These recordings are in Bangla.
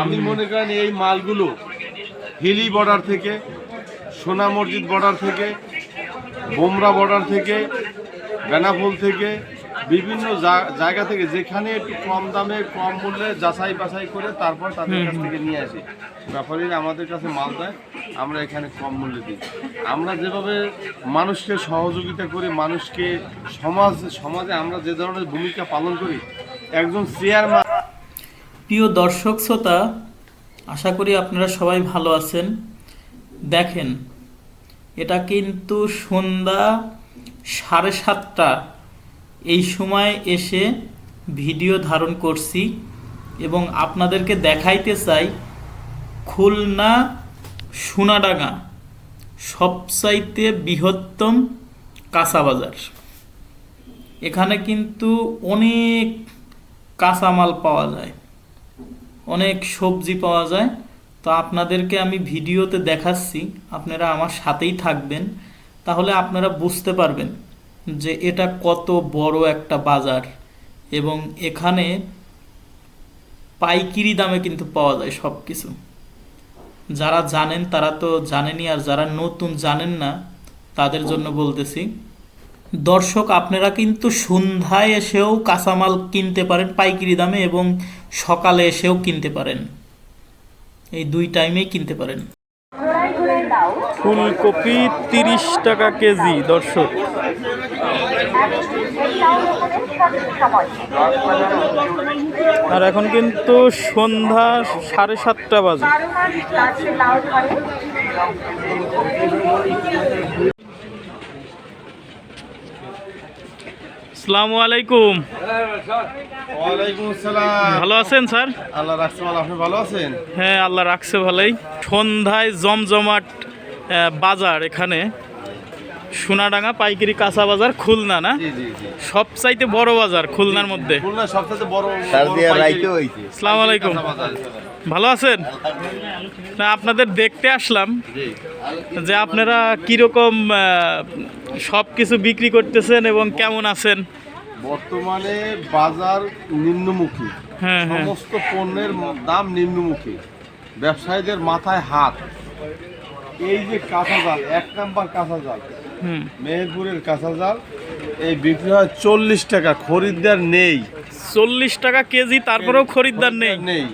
আমি মনে করেন এই মালগুলো হিলি বর্ডার থেকে সোনা মসজিদ বর্ডার থেকে বোমরা বর্ডার থেকে বেনাফুল থেকে বিভিন্ন জায়গা থেকে যেখানে একটু কম দামে কম মূল্যে যাচাই বাছাই করে তারপর তাদের কাছ থেকে নিয়ে আসি। ব্যাপারীরা আমাদের কাছে মাল দেয় আমরা এখানে কম মূল্যে দিই। আমরা যেভাবে মানুষকে সহযোগিতা করি মানুষকে সমাজ সমাজে আমরা যে ধরনের ভূমিকা পালন করি একজন চেয়ারম্যান প্রিয় দর্শক, শ্রোতা, আশা করি আপনারা সবাই ভালো আছেন। দেখেন, এটা কিন্তু সন্ধ্যা সাড়ে সাতটা। এই সময় এসে ভিডিও ধারণ করছি এবং আপনাদেরকে দেখাইতে চাই খুলনা সোনাডাঙ্গা, সবচাইতে বৃহত্তম কাঁচা বাজার। এখানে কিন্তু অনেক কাঁচামাল পাওয়া যায়। অনেক সবজি পাওয়া যায়। তো আপনাদেরকে আমি ভিডিওতে দেখাচ্ছি, আপনারা আমার সাথেই থাকবেন। তাহলে আপনারা বুঝতে পারবেন যে এটা কত বড় একটা বাজার এবং এখানে পাইকিরি দামে কিন্তু পাওয়া যায় সব কিছু যারা জানেন তারা তো জানেনই আর যারা নতুন জানেন না, তাদের জন্য বলতেছি। দর্শক, আপনারা কিন্তু সন্ধ্যায় এসেও কাঁচামাল কিনতে পারেন, পাইকারি দামে এবং সকালে এসেও কিনতে পারেন। এই দুই টাইমেই কিনতে পারেন। ফুলকপি তিরিশ টাকা কেজি, দর্শক। আর এখন কিন্তু সন্ধ্যা সাড়ে সাতটা বাজে। আসসালামু আলাইকুম। ওয়ালাইকুম ভালো আছেন স্যার? আল্লাহ রাখছে ভালো আপনি ভালো আছেন? হ্যাঁ আল্লাহ রাখছে ভালোই। সন্ধ্যায় জমজমাট বাজার এখানে। সোনাডাঙ্গা পাইকারি কাঁচা বাজার খুলনা না? জি জি জি। সবচাইতে বড় বাজার খুলনার মধ্যে। আলাইকুম। ভালো আছেন? না আপনাদের দেখতে আসলাম যে আপনারা কীরকম সব কিছু বিক্রি করতেছেন এবং কেমন আছেন? বর্তমানে বাজার নিম্নমুখী। হ্যাঁ হ্যাঁ। সমস্ত পণ্যের দাম নিম্নমুখী। ব্যবসায়ীদের মাথায় হাত। এই যে কাঁচা জাল এক নাম্বার কাঁচা জাল। মেহেরপুরের কাঁচা জাল এই বিক্রি হয় চল্লিশ টাকা খরিদ্দার নেই। চল্লিশ টাকা কেজি তারপরেও খরিদ্দার নেই। নেই।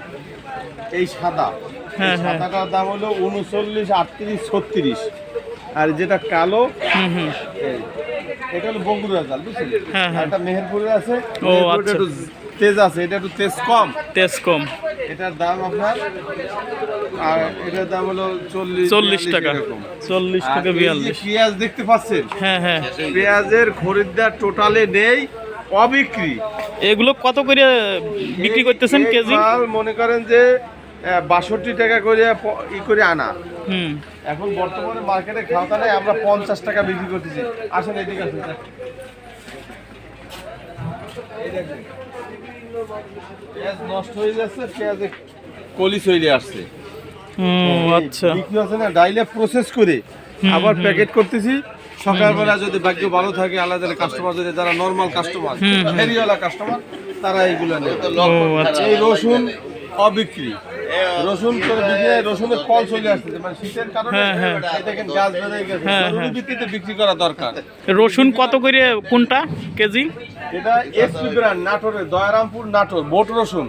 এই সাদা। হ্যাঁ। সাদাটার দাম হলো উনচল্লিশ আটত্রিশ ছত্রিশ। আর যেটা কালো এটা হলো বগুড়া জাল বুঝছেন? হ্যাঁ, হ্যাঁ। একটা মেহেরপুরের আছে ও, আচ্ছা। একটু তেজ আছে এটা একটু তেজ কম। তেজ কম। এটার দাম আপনার আর এটার দাম হলো চল্লিশ চল্লিশ টাকা। চল্লিশ টাকা বিয়াল্লিশ। পেঁয়াজ দেখতে পাচ্ছেন? হ্যাঁ হ্যাঁ। পেঁয়াজের খরিদ্দার টোটালে নেই অবিক্রি। এগুলো কত করে বিক্রি করতেছেন কেজি? মনে করেন যে বাষট্টি টাকা করে ই করে আনা। হুম। এখন বর্তমানে মার্কেটে খাওয়া নেই আমরা পঞ্চাশ টাকা বিক্রি করতেছি। আসেন এদিকে আসেন। পেঁয়াজ নষ্ট হয়ে যাচ্ছে পেঁয়াজে কলি চলে আসছে। আচ্ছা। বিক্রি হচ্ছে না ডাইলে প্রসেস করে আবার প্যাকেট করতেছি। সকালবেলা যদি ভাগ্য ভালো থাকে আলাদা কাস্টমার যদি যারা নর্মাল কাস্টমার ফেরিওয়ালা কাস্টমার তারা এইগুলো নেয়। আচ্ছা। এই রসুন অবিক্রি। রসুন করে বিক্রি রসুনের ফল চলে আসতেছে মানে শীতের কারণে হ্যাঁ, হ্যাঁ। এই দেখেন গাছ বেড়ে গেছে। হ্যাঁ, জরুরি হ্যাঁ। ভিত্তিতে বিক্রি করা দরকার। রসুন কত করে কোনটা কেজি? এটা এসপি ব্র্যান্ড নাটোরের দয়ারামপুর নাটোর বোট রসুন।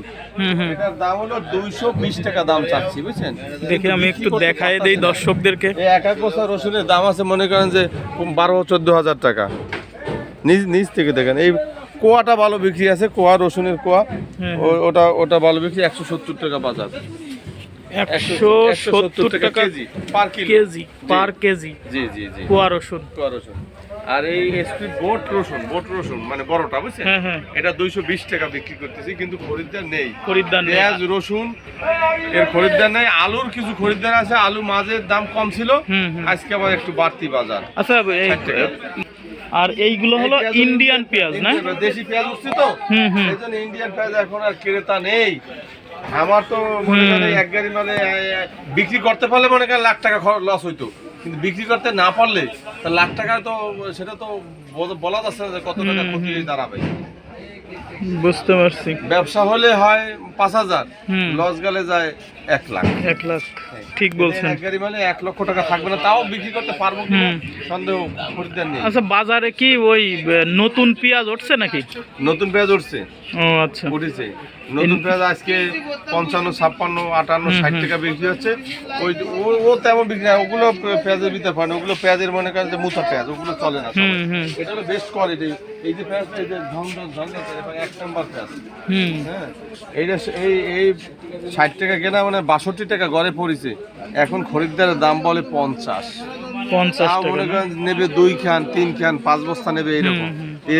এটার দাম হলো দুইশো বিশ টাকা দাম চাচ্ছি বুঝছেন? দেখে আমি একটু দেখায় দেই দর্শকদেরকে। এক এক বস্তা রসুনের দাম আছে মনে করেন যে বারো চোদ্দ হাজার টাকা। নিজ নিজ থেকে দেখেন এই কোয়াটা ভালো বিক্রি আছে কোয়া রসুনের কোয়া। হ্যাঁ, ওটা ওটা ভালো বিক্রি একশো সত্তর টাকা বাজার। একশো সত্তর টাকা kg per kg per kg. জি জি জি। কুয়া রসুন। কোয়া রসুন। আর এই এসপি বোট রসুন বোট রসুন মানে বড়টা বুঝছেন? হ্যাঁ হ্যাঁ। এটা দুইশো বিশ টাকা বিক্রি করতেছি কিন্তু খরিদ্দার নেই। খরিদ্দার পেঁয়াজ রসুন এর খরিদ্দার নেই। আলুর কিছু খরিদ্দার আছে আলু মাঝের দাম কম ছিল। আজকে আবার একটু বাড়তি বাজার। আচ্ছা। আর এইগুলো হলো ইন্ডিয়ান পেঁয়াজ না? দেশি পেঁয়াজ উঠছে তো? হুম, হুম। ইন্ডিয়ান পেঁয়াজ এখন আর ক্রেতা নেই। আমার তো মনে। এক গাড়ি মানে বিক্রি করতে পারলে মনে করেন লাখ টাকা লস হইতো। কিন্তু বিক্রি করতে না পারলে তা লাখ টাকা তো সেটা তো বলা যাচ্ছে না যে কত টাকা ক্ষতি দাঁড়াবে। বুঝতে পারছি। ব্যবসা হলে হয় পাঁচ হাজার। লস গেলে যায় এক লাখ। এক লাখ। ঠিক বলছেন। এক গাড়ি মানে এক লক্ষ টাকা থাকবে না তাও বিক্রি করতে পারব সন্দেহ খরিদ্দার নেই। আচ্ছা বাজারে কি ওই নতুন পেঁয়াজ উঠছে নাকি? নতুন পেঁয়াজ উঠছে। ও আচ্ছা। উঠেছে। নতুন পেঁয়াজ আজকে পঞ্চান্ন ছাপ্পান্ন আটান্ন ষাট টাকা বিক্রি হচ্ছে। ওই ও- তেমন বিক্রি হয় ওগুলো পেঁয়াজের ভিতরে পায় না ওগুলো পেঁয়াজের মনে করেন যে মুথা পেঁয়াজ ওগুলো চলে না এটা হলো বেস্ট কোয়ালিটি এই যে পেঁয়াজ এই যে ঝঞ্ঝন ঝঞ্ঝন এক নম্বর পেঁয়াজ। হুম। হ্যাঁ। এইটা এই এই ষাট টাকা কেনা মানে বাষট্টি টাকা গড়ে পড়েছে। এখন খরিদ্দারের দাম বলে পঞ্চাশ। পঞ্চাশ মনে করেন নেবে দুই খান তিন খান পাঁচ বস্তা নেবে এরকম। এ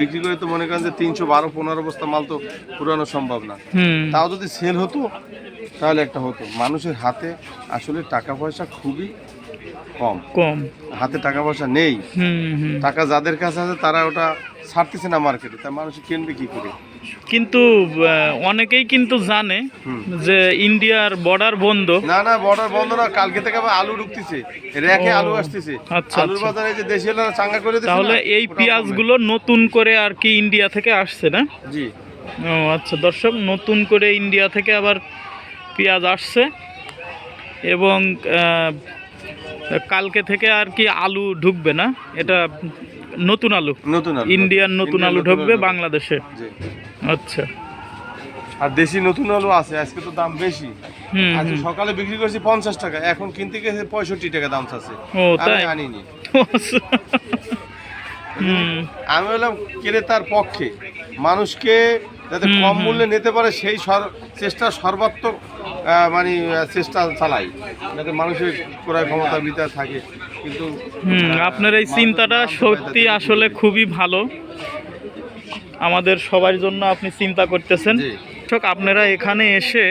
বিক্রি করে তো মনে করেন যে তিনশো বারো পনেরো বস্তা মাল তো পুরানো সম্ভব না। তাও যদি সেল হতো তাহলে একটা হতো। মানুষের হাতে আসলে টাকা পয়সা খুবই কম। কম। হাতে টাকা পয়সা নেই। টাকা যাদের কাছে আছে তারা ওটা ছাড়তেছে না মার্কেটে তা মানুষ কিনবে কি করে? কিন্তু অনেকেই কিন্তু জানে যে ইন্ডিয়ার বর্ডার বন্ধ। না না বর্ডার বন্ধ না কালকে থেকে আবার আলু ঢুকতেছে। রেখে আলু আসতেছে। আচ্ছা, আলুর আচ্ছা। বাজারে যে দেশি আলু চাঙ্গা করে তাহলে এই ওটা পেঁয়াজগুলো নতুন করে আর কি ইন্ডিয়া থেকে আসছে না? জি। ও আচ্ছা দর্শক নতুন করে ইন্ডিয়া থেকে আবার পেঁয়াজ আসছে এবং কালকে থেকে আর কি আলু ঢুকবে না? এটা নতুন আলু? নতুন আলু ইন্ডিয়ান নতুন। আলু ঢুকবে বাংলাদেশে। আচ্ছা। আর দেশি নতুন আলু আছে আজকে তো দাম বেশি। আজকে সকালে বিক্রি করছি পঞ্চাশ টাকা এখন কিনতে গেছে পঁয়ষট্টি টাকা দাম আছে ও আমি তাই? আনিনি। হুম। আমি হলাম ক্রেতার পক্ষে মানুষকে যাতে কম মূল্যে নিতে পারে সেই চেষ্টা সর্বাত্মক মানে চেষ্টা চালাই যাতে মানুষের ক্রয় ক্ষমতা বিতার থাকে। কিন্তু আপনার এই চিন্তাটা সত্যি আসলে খুবই ভালো। আমাদের সবার জন্য আপনি চিন্তা করতেছেন। আপনারা এখানে এসে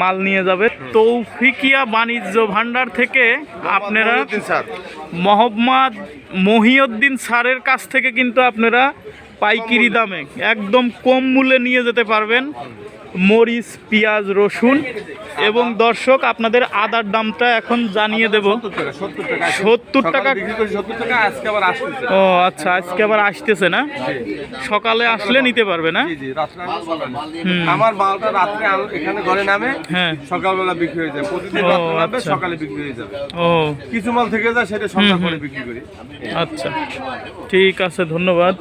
মাল নিয়ে যাবে। তৌফিকিয়া বাণিজ্য ভান্ডার থেকে আপনারা মোহাম্মদ মহিউদ্দিন স্যারের কাছ থেকে কিন্তু আপনারা পাইকিরি দামে একদম কম মূল্যে নিয়ে যেতে পারবেন। মরিচ পেঁয়াজ রসুন এবং দর্শক আপনাদের আদার দামটা এখন জানিয়ে দেব। সত্তর টাকা সত্তর টাকা 70 সকালে টাকা? বিক্রি করি সত্তর টাকা আজকে আবার আসতেছে। ও আচ্ছা আজকে আবার আসতেছে না? সকালে আসলে নিতে পারবে না। আমার মালটা রাত্রে এখানে ঘরে নামে হ্যাঁ। সকালবেলা বিক্রি হয়ে যায়। প্রতিদিন রাত্রে আচ্ছা। সকালে বিক্রি হয়ে যাবে। ও। কিছু মাল থেকে যায় সেটা সন্ধ্যা করে বিক্রি করি। আচ্ছা। ঠিক আছে ধন্যবাদ।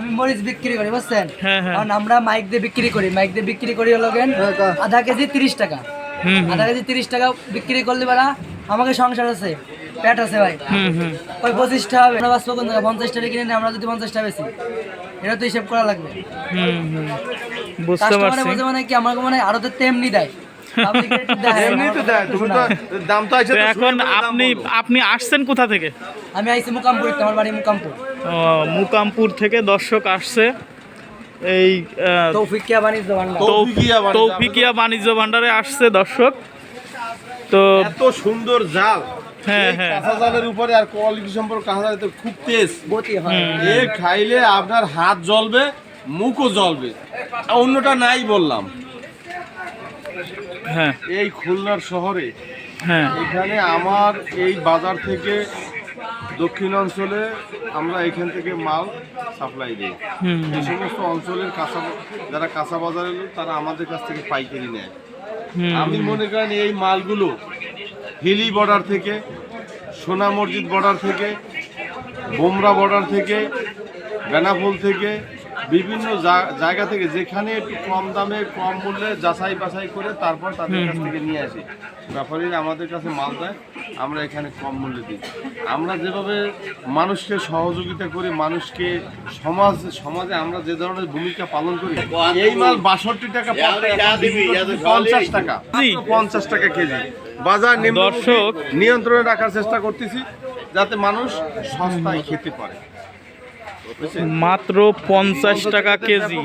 আমি মরিচ বিক্রি করি বুঝছেন? হ্যাঁ হ্যাঁ। কারণ আমরা মাইক দিয়ে বিক্রি করি। মাইক দিয়ে বিক্রি করি হলো আধা কেজি তিরিশ টাকা। আধা কেজি তিরিশ টাকা বিক্রি করলে বেলা আমাকে সংসার আছে পেট আছে ভাই। ওই পঁচিশটা হবে আমরা বাঁচবো কোন জায়গায় পঞ্চাশ টাকা কিনে নিই, আমরা যদি পঞ্চাশটা বেশি এটা তো হিসেব করা লাগবে। বুঝতে পারছি। মানে কি আমাকে মানে আরও তো তেমনি দেয়। এখন আপনি আপনি আসছেন কোথা থেকে? আমি আইছি মুকামপুর আমার বাড়ি মুকামপুর। মুকামপুর থেকে দর্শক আসছে। এই তৌফিকিয়া বাণিজ্য ভান্ডার। তৌফিকিয়া বাণিজ্য ভান্ডারে। আসছে দর্শক। তো এত সুন্দর জাল। হ্যাঁ, হ্যাঁ। জালের উপরে আর কোয়ালিটি সম্পর্কে কাঁচা জাল খুব তেজ। গতি হয়। এ খাইলে আপনার হাত জ্বলবে মুখও জ্বলবে। অন্যটা নাই বললাম। হ্যাঁ। এই খুলনার শহরে। হ্যাঁ। এখানে আমার এই বাজার থেকে দক্ষিণ অঞ্চলে আমরা এখান থেকে মাল সাপ্লাই দিই। যে এই সমস্ত অঞ্চলের কাঁচা যারা কাঁচা বাজারের লোক তারা আমাদের কাছ থেকে পাইকারি নেয়। আমি মনে করেন এই মালগুলো হিলি বর্ডার থেকে সোনা মসজিদ বর্ডার থেকে বোমরা বর্ডার থেকে বেনাফুল থেকে বিভিন্ন জায়গা থেকে যেখানে একটু কম দামে কম মূল্যে যাচাই বাছাই করে তারপর তাদের কাছ থেকে নিয়ে আসি। ব্যাপারীরা আমাদের কাছে মাল দেয় আমরা এখানে কম মূল্যে দিই। আমরা যেভাবে মানুষকে সহযোগিতা করি মানুষকে সমাজ সমাজে আমরা যে ধরনের ভূমিকা পালন করি এই মাল বাষট্টি টাকা পঞ্চাশ টাকা পঞ্চাশ টাকা কেজি। বাজার দর্শক। নিয়ন্ত্রণে রাখার চেষ্টা করতেছি যাতে মানুষ সস্তায় খেতে পারে? মাত্র পঞ্চাশ টাকা কেজি।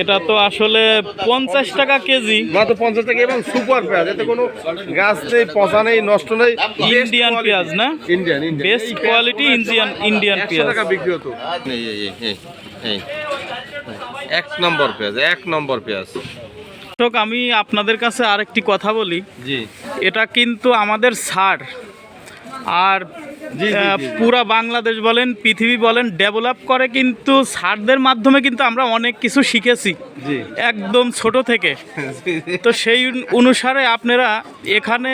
এটা তো আসলে পঞ্চাশ টাকা কেজি। মাত্র পঞ্চাশ টাকা এবং সুপার পেঁয়াজ। এতে কোনো গাছ নেই পচা নেই নষ্ট নেই। ইন্ডিয়ান পেঁয়াজ না? Indian best quality Indian Indian পেঁয়াজ টাকা বিক্রি হতো। এই এই এই, এই এই। এক নম্বর পেঁয়াজ এক নম্বর পেঁয়াজ। দর্শক আমি আপনাদের কাছে আরেকটি কথা বলি। জি। এটা কিন্তু আমাদের সার। আর। পুরা বাংলাদেশ বলেন পৃথিবী বলেন ডেভেলপ করে কিন্তু সারদের মাধ্যমে কিন্তু আমরা অনেক কিছু শিখেছি। একদম ছোট থেকে। তো সেই অনুসারে আপনারা এখানে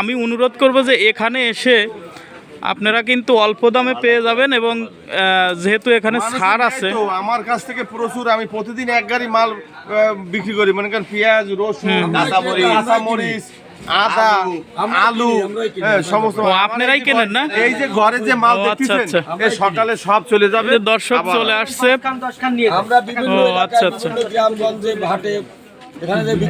আমি অনুরোধ করব যে এখানে এসে আপনারা কিন্তু অল্প দামে পেয়ে যাবেন এবং যেহেতু এখানে সার আছে। আমার কাছ থেকে প্রচুর আমি প্রতিদিন এক গাড়ি মাল বিক্রি করি। মনে করেন পেঁয়াজ রসুন কাঁচামরিচ আদা আলু হ্যাঁ, সমস্ত আপনারাই কেনেন না? এই যে ঘরে যে মাল আচ্ছা, দেখতেছেন আচ্ছা। এই সকালে সব চলে যাবে দর্শক চলে আসছে। আমরা বিভিন্ন আচ্ছা, আচ্ছা। গ্রামগঞ্জে হাটে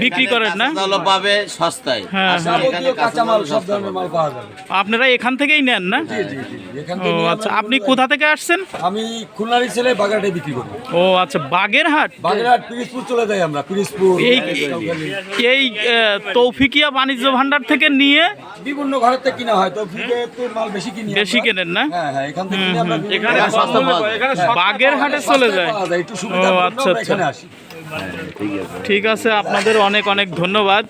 বিক্রি করেন না? পাবে সস্তায়। হ্যাঁ, আসলে হ্যাঁ। এখানে যাবতীয় কাঁচামাল কাঁচামাল সব ধরনের মাল পাওয়া যাবে। আপনারা এখান থেকেই নেন না? জি জি জি এখান ও আচ্ছা আপনি কোথা থেকে আসছেন? আমি খুলনারই ছেলে বাগেরহাটে বিক্রি করি। ও আচ্ছা বাগেরহাট? বাগেরহাট পিরিজপুর চলে যাই আমরা পিরিজপুর এই তৌফিকিয়া বাণিজ্য ভান্ডার থেকে নিয়ে বিভিন্ন ঘরের থেকে কিনা হয় তো ফ্রিতে তো মাল বেশি কিনি বেশি কেনেন না? হ্যাঁ হ্যাঁ এখান থেকে আমরা এখানে সস্তা বাগেরহাটে চলে যায়। একটু সুবিধা আচ্ছা, আচ্ছা। ঠিক আছে আপনাদের অনেক অনেক ধন্যবাদ।